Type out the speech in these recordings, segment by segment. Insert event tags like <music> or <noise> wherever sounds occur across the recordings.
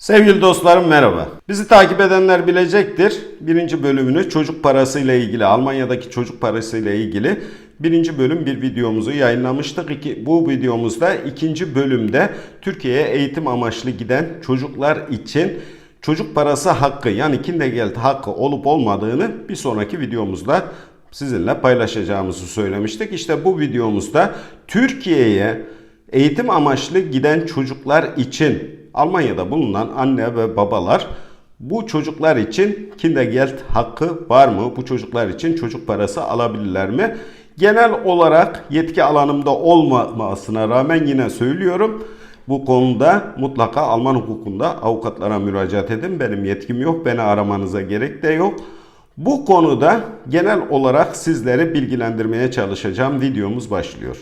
Sevgili dostlarım merhaba. Bizi takip edenler bilecektir. Birinci bölümünü çocuk parasıyla ilgili, Almanya'daki çocuk parasıyla ilgili birinci bölüm bir videomuzu yayınlamıştık. İki, bu videomuzda ikinci bölümde Türkiye'ye eğitim amaçlı giden çocuklar için çocuk parası hakkı yani Kindergeld hakkı olup olmadığını bir sonraki videomuzda sizinle paylaşacağımızı söylemiştik. İşte bu videomuzda Türkiye'ye eğitim amaçlı giden çocuklar için Almanya'da bulunan anne ve babalar bu çocuklar için Kindergeld hakkı var mı? Bu çocuklar için çocuk parası alabilirler mi? Genel olarak yetki alanımda olmamasına rağmen yine söylüyorum. Bu konuda mutlaka Alman hukukunda avukatlara müracaat edin. Benim yetkim yok. Beni aramanıza gerek de yok. Bu konuda genel olarak sizleri bilgilendirmeye çalışacağım. Videomuz başlıyor.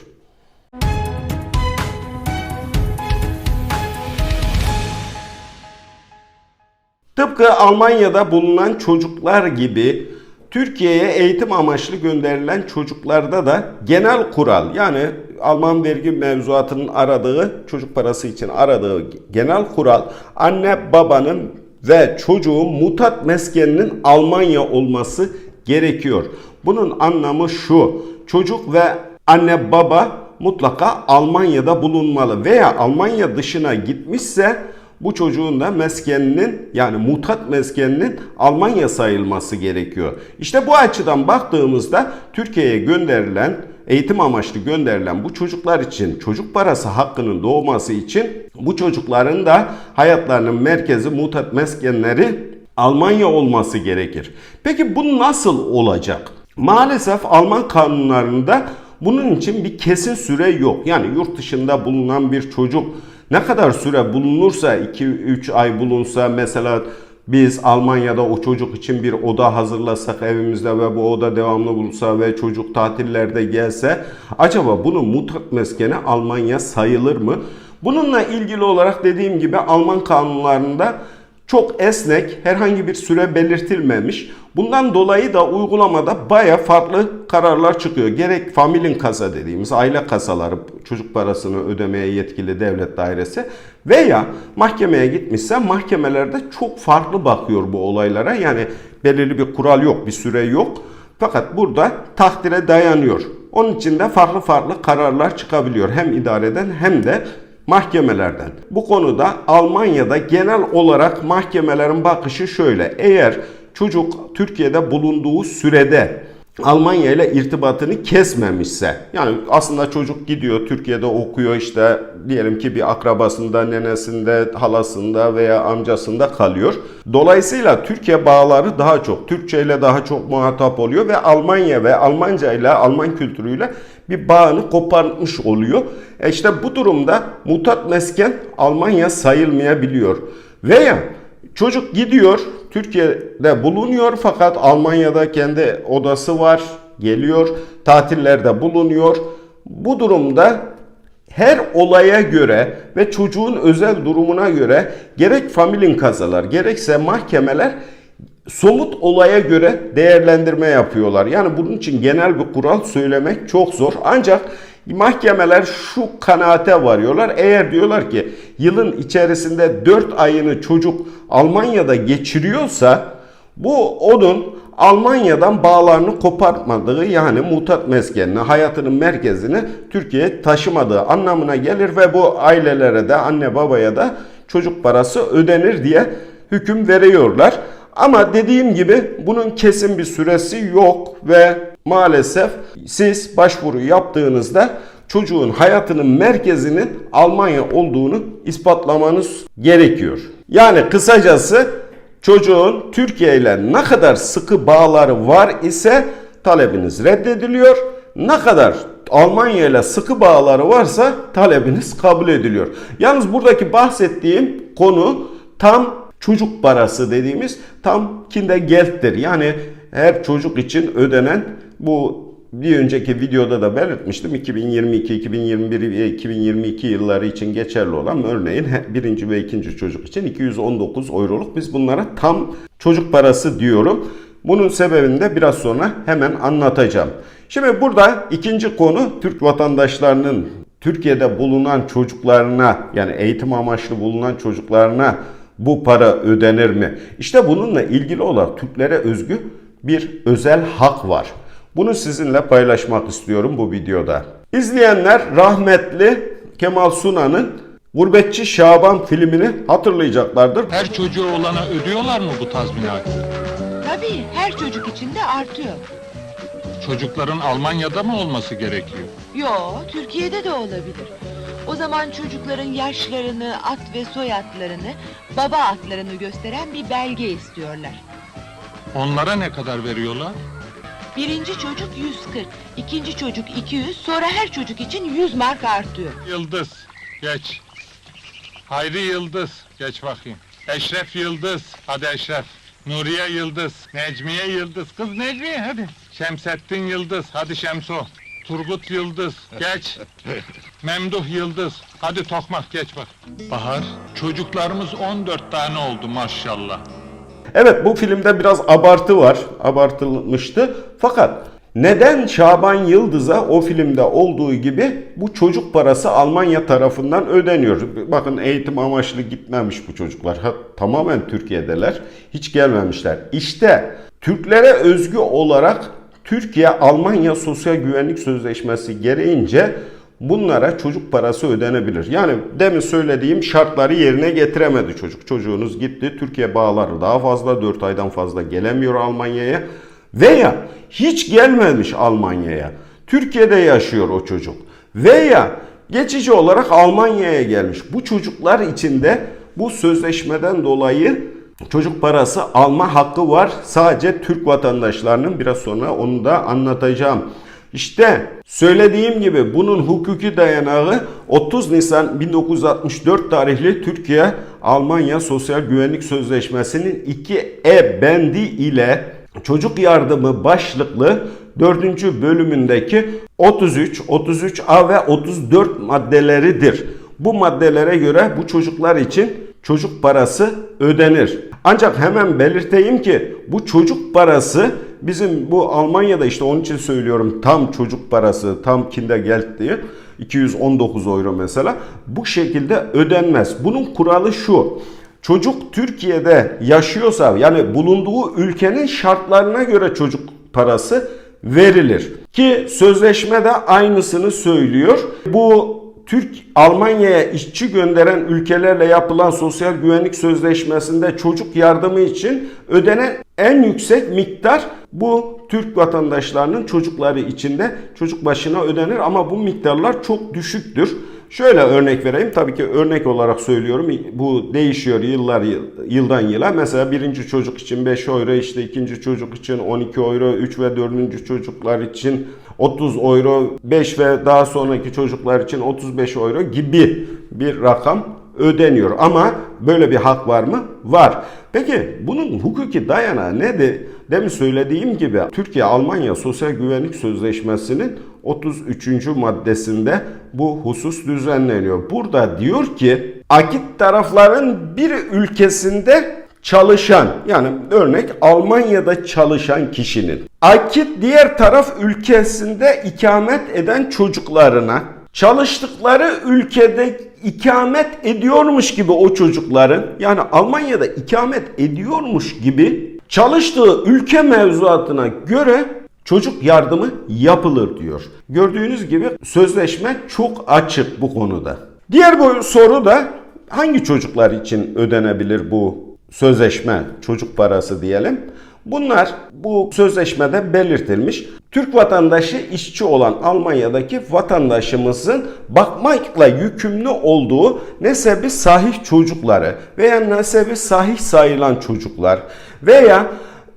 Tıpkı Almanya'da bulunan çocuklar gibi Türkiye'ye eğitim amaçlı gönderilen çocuklarda da genel kural yani Alman vergi mevzuatının aradığı çocuk parası için aradığı genel kural anne babanın ve çocuğun mutat meskeninin Almanya olması gerekiyor. Bunun anlamı şu. Çocuk ve anne baba mutlaka Almanya'da bulunmalı veya Almanya dışına gitmişse bu çocuğun da meskeninin yani mutat meskeninin Almanya sayılması gerekiyor. İşte bu açıdan baktığımızda Türkiye'ye gönderilen eğitim amaçlı gönderilen bu çocuklar için çocuk parası hakkının doğması için bu çocukların da hayatlarının merkezi mutat meskenleri Almanya olması gerekir. Peki bu nasıl olacak? Maalesef Alman kanunlarında bunun için bir kesin süre yok. Yani yurt dışında bulunan bir çocuk ne kadar süre bulunursa 2-3 ay bulunsa mesela biz Almanya'da o çocuk için bir oda hazırlasak evimizde ve bu oda devamlı bulunsa ve çocuk tatillerde gelse acaba bunun mutat meskeni Almanya sayılır mı? Bununla ilgili olarak dediğim gibi Alman kanunlarında çok esnek, herhangi bir süre belirtilmemiş. Bundan dolayı da uygulamada baya farklı kararlar çıkıyor. Gerek familin kasa dediğimiz aile kasaları çocuk parasını ödemeye yetkili devlet dairesi veya mahkemeye gitmişse mahkemelerde çok farklı bakıyor bu olaylara. Yani belirli bir kural yok, bir süre yok. Fakat burada takdire dayanıyor. Onun için de farklı farklı kararlar çıkabiliyor. Hem idareden hem de mahkemelerden. Bu konuda Almanya'da genel olarak mahkemelerin bakışı şöyle. Eğer çocuk Türkiye'de bulunduğu sürede Almanya ile irtibatını kesmemişse yani aslında çocuk gidiyor Türkiye'de okuyor işte diyelim ki bir akrabasında, nenesinde, halasında veya amcasında kalıyor. Dolayısıyla Türkiye bağları daha çok, Türkçe ile daha çok muhatap oluyor ve Almanya ve Almanca ile Alman kültürüyle bir bağını koparmış oluyor. E işte bu durumda mutat mesken Almanya sayılmayabiliyor. Veya çocuk gidiyor Türkiye'de bulunuyor fakat Almanya'da kendi odası var, geliyor, tatillerde bulunuyor. Bu durumda her olaya göre ve çocuğun özel durumuna göre gerek familin kasalar gerekse mahkemeler somut olaya göre değerlendirme yapıyorlar. Yani bunun için genel bir kural söylemek çok zor. Ancak mahkemeler şu kanaate varıyorlar. Eğer diyorlar ki yılın içerisinde 4 ayını çocuk Almanya'da geçiriyorsa bu onun Almanya'dan bağlarını kopartmadığı yani mutat meskenini, hayatının merkezini Türkiye'ye taşımadığı anlamına gelir ve bu ailelere de anne babaya da çocuk parası ödenir diye hüküm veriyorlar. Ama dediğim gibi bunun kesin bir süresi yok ve maalesef siz başvuru yaptığınızda çocuğun hayatının merkezinin Almanya olduğunu ispatlamanız gerekiyor. Yani kısacası çocuğun Türkiye ile ne kadar sıkı bağları var ise talebiniz reddediliyor. Ne kadar Almanya ile sıkı bağları varsa talebiniz kabul ediliyor. Yalnız buradaki bahsettiğim konu tam çocuk parası dediğimiz tam Kindergeld'tir. Yani her çocuk için ödenen bu bir önceki videoda da belirtmiştim. 2022, 2021 ve 2022 yılları için geçerli olan örneğin birinci ve ikinci çocuk için 219 euroluk. Biz bunlara tam çocuk parası diyorum. Bunun sebebini de biraz sonra hemen anlatacağım. Şimdi burada ikinci konu Türk vatandaşlarının Türkiye'de bulunan çocuklarına yani eğitim amaçlı bulunan çocuklarına bu para ödenir mi? İşte bununla ilgili olarak Türklere özgü bir özel hak var. Bunu sizinle paylaşmak istiyorum bu videoda. İzleyenler rahmetli Kemal Sunal'ın Gurbetçi Şaban filmini hatırlayacaklardır. Her çocuğu olana ödüyorlar mı bu tazminatı? Tabii her çocuk için de artıyor. Çocukların Almanya'da mı olması gerekiyor? Yo, Türkiye'de de olabilir. O zaman çocukların yaşlarını, at ve soyadlarını, baba adlarını gösteren bir belge istiyorlar. Onlara ne kadar veriyorlar? Birinci çocuk 140, ikinci çocuk 200, sonra her çocuk için 100 mark artıyor. Yıldız, geç. Hayri Yıldız, geç bakayım. Eşref Yıldız, hadi Eşref. Nuriye Yıldız, Necmiye Yıldız, kız Necmiye hadi. Şemsettin Yıldız, hadi Şemso. Turgut Yıldız, geç. <laughs> Memduh Yıldız, hadi Tokmak geç bak. Bahar, çocuklarımız 14 tane oldu maşallah. Evet bu filmde biraz abartı var. Abartılmıştı. Fakat neden Şaban Yıldız'a o filmde olduğu gibi bu çocuk parası Almanya tarafından ödeniyor? Bakın eğitim amaçlı gitmemiş bu çocuklar. Ha, tamamen Türkiye'deler. Hiç gelmemişler. İşte Türklere özgü olarak Türkiye Almanya Sosyal Güvenlik Sözleşmesi gereğince bunlara çocuk parası ödenebilir. Yani demin söylediğim şartları yerine getiremedi çocuk. Çocuğunuz gitti. Türkiye bağları daha fazla 4 aydan fazla gelemiyor Almanya'ya veya hiç gelmemiş Almanya'ya. Türkiye'de yaşıyor o çocuk. Veya geçici olarak Almanya'ya gelmiş. Bu çocuklar içinde bu sözleşmeden dolayı çocuk parası alma hakkı var. Sadece Türk vatandaşlarının biraz sonra onu da anlatacağım. İşte söylediğim gibi bunun hukuki dayanağı 30 Nisan 1964 tarihli Türkiye Almanya Sosyal Güvenlik Sözleşmesi'nin 2E bendi ile çocuk yardımı başlıklı 4. bölümündeki 33, 33A ve 34 maddeleridir. Bu maddelere göre bu çocuklar için çocuk parası ödenir. Ancak hemen belirteyim ki bu çocuk parası bizim bu Almanya'da işte onun için söylüyorum tam çocuk parası tam Kindergeld diye 219 euro mesela bu şekilde ödenmez. Bunun kuralı şu. Çocuk Türkiye'de yaşıyorsa yani bulunduğu ülkenin şartlarına göre çocuk parası verilir. Ki sözleşme de aynısını söylüyor. Bu Türk Almanya'ya işçi gönderen ülkelerle yapılan sosyal güvenlik sözleşmesinde çocuk yardımı için ödenen en yüksek miktar bu Türk vatandaşlarının çocukları içinde çocuk başına ödenir ama bu miktarlar çok düşüktür. Şöyle örnek vereyim. Tabii ki örnek olarak söylüyorum. Bu değişiyor yıllar yıldan yıla. Mesela birinci çocuk için 5 euro, işte ikinci çocuk için 12 euro, 3 ve dördüncü çocuklar için 30 euro, 5 ve daha sonraki çocuklar için 35 euro gibi bir rakam ödeniyor. Ama böyle bir hak var mı? Var. Peki bunun hukuki dayanağı nedir? Demin söylediğim gibi Türkiye-Almanya Sosyal Güvenlik Sözleşmesi'nin 33. maddesinde bu husus düzenleniyor. Burada diyor ki akit tarafların bir ülkesinde çalışan yani örnek Almanya'da çalışan kişinin akit diğer taraf ülkesinde ikamet eden çocuklarına çalıştıkları ülkede ikamet ediyormuş gibi o çocukların yani Almanya'da ikamet ediyormuş gibi çalıştığı ülke mevzuatına göre çocuk yardımı yapılır diyor. Gördüğünüz gibi sözleşme çok açık bu konuda. Diğer bu soru da hangi çocuklar için ödenebilir bu sözleşme, çocuk parası diyelim. Bunlar bu sözleşmede belirtilmiş. Türk vatandaşı işçi olan Almanya'daki vatandaşımızın bakmakla yükümlü olduğu nesebi sahih çocukları veya nesebi sahih sayılan çocuklar veya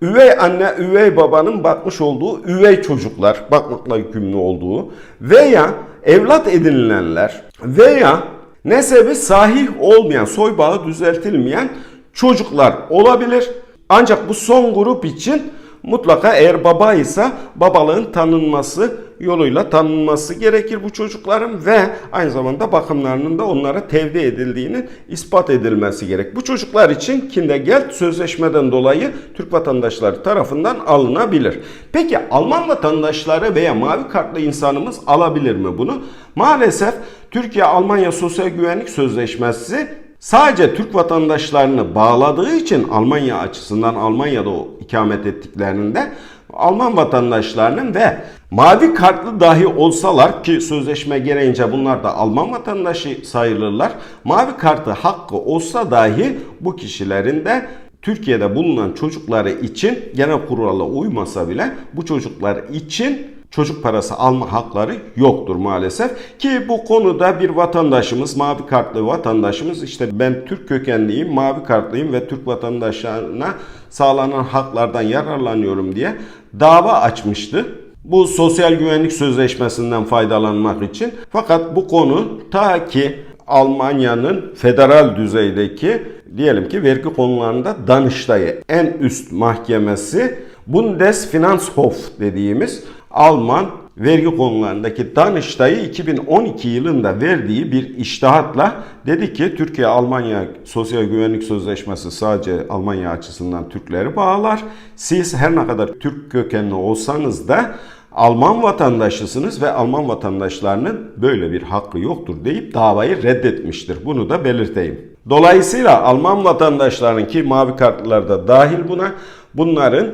üvey anne, üvey babanın bakmış olduğu üvey çocuklar, bakmakla yükümlü olduğu veya evlat edinilenler veya nesebi sahih olmayan, soy bağı düzeltilmeyen çocuklar olabilir. Ancak bu son grup için mutlaka eğer baba ise babalığın tanınması yoluyla tanınması gerekir bu çocukların ve aynı zamanda bakımlarının da onlara tevdi edildiğinin ispat edilmesi gerek. Bu çocuklar için Kindergeld sözleşmeden dolayı Türk vatandaşları tarafından alınabilir. Peki Alman vatandaşları veya mavi kartlı insanımız alabilir mi bunu? Maalesef Türkiye-Almanya Sosyal Güvenlik Sözleşmesi sadece Türk vatandaşlarını bağladığı için Almanya açısından Almanya'da ikamet ettiklerinde Alman vatandaşlarının ve mavi kartlı dahi olsalar ki sözleşme gereğince bunlar da Alman vatandaşı sayılırlar. Mavi kartı hakkı olsa dahi bu kişilerin de Türkiye'de bulunan çocukları için genel kurala uymasa bile bu çocuklar için çocuk parası alma hakları yoktur maalesef. Ki bu konuda bir vatandaşımız, mavi kartlı vatandaşımız işte ben Türk kökenliyim, mavi kartlıyım ve Türk vatandaşlarına sağlanan haklardan yararlanıyorum diye dava açmıştı. Bu sosyal güvenlik sözleşmesinden faydalanmak için. Fakat bu konu ta ki Almanya'nın federal düzeydeki diyelim ki vergi konularında Danıştay'ı en üst mahkemesi Bundesfinanzhof dediğimiz Alman vergi konularındaki Danıştay'ı 2012 yılında verdiği bir iştahatla dedi ki Türkiye-Almanya Sosyal Güvenlik Sözleşmesi sadece Almanya açısından Türkleri bağlar. Siz her ne kadar Türk kökenli olsanız da Alman vatandaşısınız ve Alman vatandaşlarının böyle bir hakkı yoktur deyip davayı reddetmiştir. Bunu da belirteyim. Dolayısıyla Alman vatandaşların ki mavi kartlılar da dahil buna bunların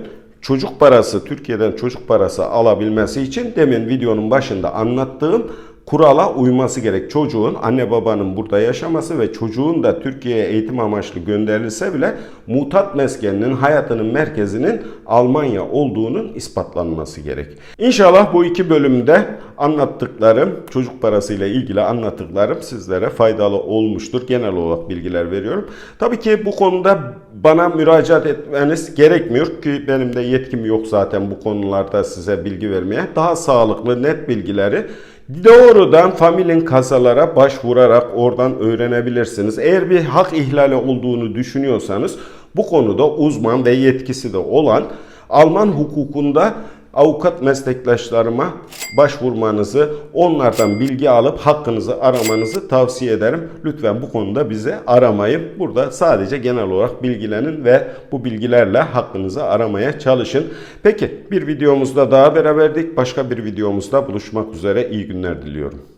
çocuk parası Türkiye'den çocuk parası alabilmesi için demin videonun başında anlattığım kurala uyması gerek. Çocuğun anne babanın burada yaşaması ve çocuğun da Türkiye'ye eğitim amaçlı gönderilse bile mutat meskeninin hayatının merkezinin Almanya olduğunun ispatlanması gerek. İnşallah bu iki bölümde anlattıklarım, çocuk parasıyla ilgili anlattıklarım sizlere faydalı olmuştur. Genel olarak bilgiler veriyorum. Tabii ki bu konuda bana müracaat etmeniz gerekmiyor ki benim de yetkim yok zaten bu konularda size bilgi vermeye. Daha sağlıklı, net bilgileri Doğrudan familin kasalara başvurarak oradan öğrenebilirsiniz. Eğer bir hak ihlali olduğunu düşünüyorsanız bu konuda uzman ve yetkisi de olan Alman hukukunda avukat meslektaşlarıma başvurmanızı, onlardan bilgi alıp hakkınızı aramanızı tavsiye ederim. Lütfen bu konuda bize aramayın. Burada sadece genel olarak bilgilenin ve bu bilgilerle hakkınızı aramaya çalışın. Peki bir videomuzda daha beraberdik. Başka bir videomuzda buluşmak üzere. İyi günler diliyorum.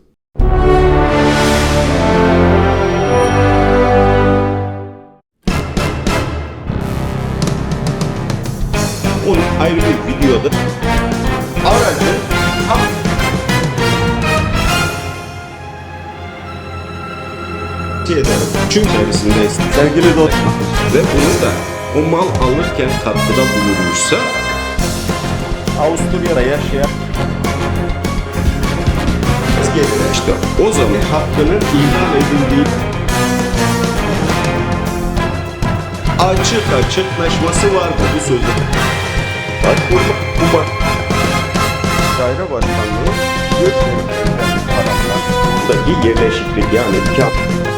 Ederim. Çünkü içerisindeyiz. Sevgili dostlar ve bunu da o mal alırken katkıda bulunmuşsa Avusturya'da yaşayan işte o zaman hakkının ihlal edildiği açık açıklaşması vardı bu sözde. Bak burada bu bak. Daire başkanlığı Gökmen'in tarafından buradaki yerleşiklik yani kağıt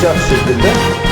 kapsayacak şekilde